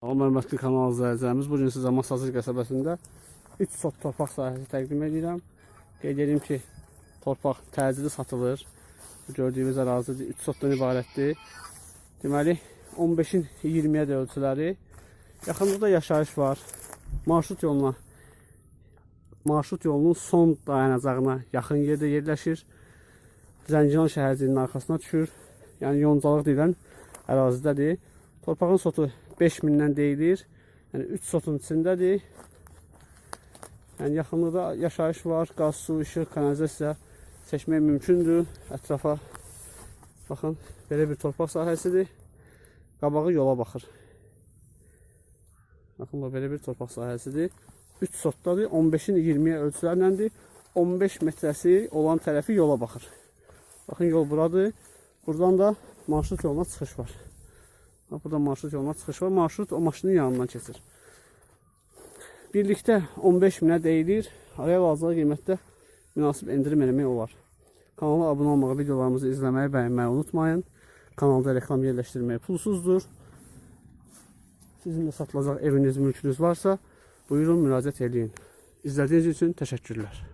Salam hörmətli kanal izləyicilərimiz. Bu gün sizə Masazır qəsəbəsində 3 sot torpaq sahəsi təqdim edirəm. Qeyd edim ki, torpaq təcili satılır. Gördüyümüz ərazi 3 sotdan ibarətdir. Deməli, 15-in 20-yə də ölçüləri. Yaxınlıqda yaşayış var. Marşrut yoluna marşrut yolunun son dayanacağına yaxın yerdə yerləşir. Zəngilan şəhərciyinin arxasına düşür. Yəni yoncalıq deyilən ərazidədir. Torpağın sotu 5000-dən deyilir. Yəni 3 sotun içindədir. Yəni yaxınlıqda yaşayış var, qaz, su, işıq, kanalizasiya seçmək mümkündür. Ətrafa baxın, belə bir torpaq sahəsidir. Qabağı yola baxır. Baxın, bu belə bir torpaq sahəsidir. 3 sotdadır, 15-in 20-yə ölçülərləndir. 15 metrəsi olan tərəfi yola baxır. Baxın, yol buradır. Buradan da marşrut yoluna çıxış var. Bax, Burada marşrut yoluna çıxış var. Marşrut o maşının yanından keçir. Birlikdə 15 minə deyilir. Araya lazılı qiymətdə münasib endirim eləmək olar. Kanala abunə olmağı, videolarımızı izləməyi, bəyənməyi unutmayın. Kanalda reklam yerləşdirmək pulsuzdur. Sizin də satılacaq eviniz, mülkünüz varsa, buyurun müraciət eləyin. İzlədiyiniz üçün təşəkkürlər.